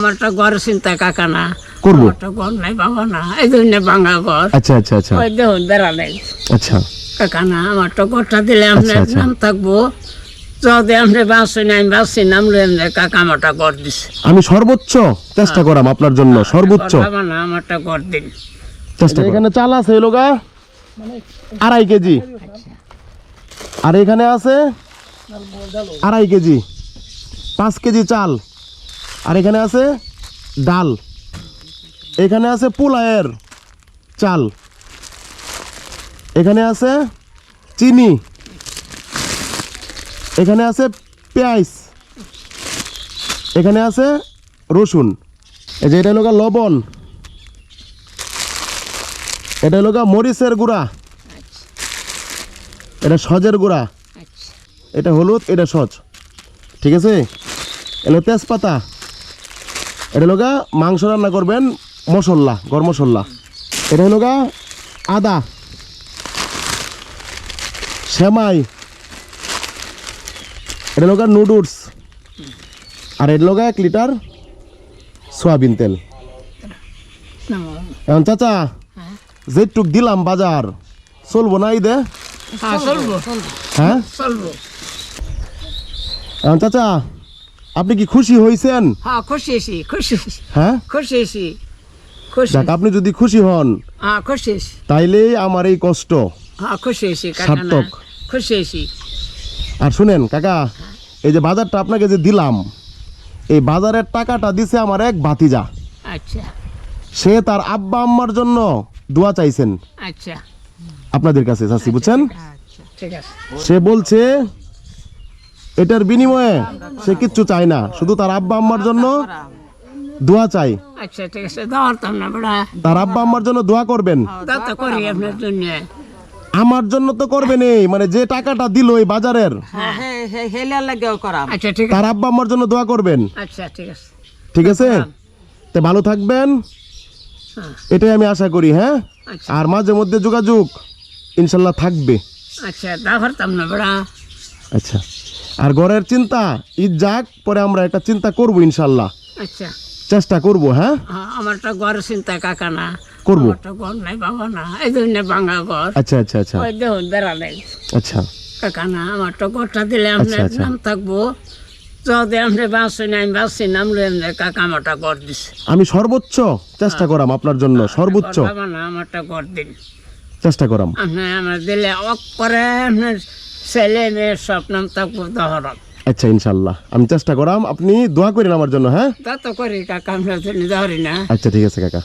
আমার একটা ঘর চিন্তা কাকা না। করব? একটা ঘর নাই বাবা না। এই জন্য ভাঙা ঘর। আচ্ছা আচ্ছা আচ্ছা। ওই বেড়া নেই। আচ্ছা। কাকা না আমার তো ঘরটা দিলে আপনার আচ্ছা, আচ্ছা। নাম থাকব। যদি আপনি বাঁচি বাঁচি কাকা আমারটা ঘর দিছে। আমি সর্বোচ্চ চেষ্টা করাম আপনার জন্য সর্বোচ্চ। বাবা না আমারটা ঘর দিন। চেষ্টা এখানে চাল আছে লোগা? আড়াই কেজি। আর এখানে আছে? আড়াই কেজি। পাঁচ কেজি চাল। আর এখানে আছে ডাল। এখানে আছে পোলায়ের চাল। এখানে আছে চিনি। এখানে আছে পেঁয়াজ। এখানে আছে রসুন। এই যে এটা হলো লবণ। এটা হলো মরিচের গুঁড়া। এটা সজের গুঁড়া। আচ্ছা। এটা হলুদ এটা সজ। ঠিক আছে? এটা হলো তেজপাতা। এটা হলো মাংস রান্না করবেন মশলা গরম মশলা। এটা হলো আদা সেমাই। এটা হলো গা নুডলস। আর এটা হলো এক লিটার সয়াবিন তেল। এখন চাচা যেটুক দিলাম বাজার চলবো না এই দে হ্যাঁ? হ্যাঁ এখন চাচা আপনি কি খুশি হয়েছেন হ্যাঁ খুশি হয়েছি খুশি হ্যাঁ? খুশি হয়েছি খুশি। যাক আপনি যদি খুশি হন হ্যাঁ খুশি তাইলে আমার এই কষ্ট। হ্যাঁ খুশি হয়েছি কাকা সার্থক। খুশি হয়েছি আর শুনেন কাকা এই যে বাজারটা আপনাকে যে দিলাম এই বাজারের টাকাটা দিছে আমার এক ভাতিজা। আচ্ছা। সে তার আব্বা আম্মার জন্য দোয়া চাইছেন। আচ্ছা। আপনাদের কাছে চাচ্ছি বুঝছেন? আচ্ছা ঠিক আছে। সে বলছে এটার বিনিময়ে সে কিচ্ছু চায় না। শুধু তার আব্বা আম্মার জন্য দোয়া চাই আচ্ছা ঠিক আছে ধরতাম না বেড়া। তার আব্বা আম্মার জন্য দোয়া করবেন। তা তো করি আপনার জন্য। আমার জন্য তো করবেন এই মানে যে টাকাটা দিল এই বাজারের। হেলার লাগেও করাম। আচ্ছা ঠিক আছে। তার আব্বা আম্মার জন্য দোয়া করবেন। আচ্ছা ঠিক আছে। ঠিক আছে? তো ভালো থাকবেন। হ্যাঁ। এটাই আমি আশা করি হ্যাঁ? আর মাঝে মধ্যে যোগাযোগ ইনশাল্লাহ থাকবে। আচ্ছা তা ধরতাম না বেড়া। আচ্ছা। আর ঘরের চিন্তা ঈদ যাক পরে আমরা এটা চিন্তা করব ইনশাল্লাহ। আচ্ছা। চেষ্টা করব হ্যাঁ? হ্যাঁ আমার তো ঘর চিন্তা কাকা না। করব। ঘর নাই বাবা না। এই জন্য ভাঙা ঘর। আচ্ছা আচ্ছা আচ্ছা। ওই দেখুন বেড়া নেই। আচ্ছা। কাকা না আমার তো ঘরটা দিলে আপনার আচ্ছা। নাম থাকব। যদি আপনি বাঁচি নাই বাঁচি নাম লেন কাকা আমারটা ঘর দিছে। আমি সর্বোচ্চ চেষ্টা করাম আপনার জন্য সর্বোচ্চ। বাবা না আমারটা ঘর দিন। চেষ্টা করাম। আপনি আমার দিলে অক করে আপনার ছেলে মেয়ের সব নাম থাকব আচ্ছা ইনশাল্লাহ আমি চেষ্টা করাম আপনি দোয়া করেন আমার জন্য হ্যাঁ? তা তো করি কাকা আমরা ধরি না। আচ্ছা ঠিক আছে কাকা।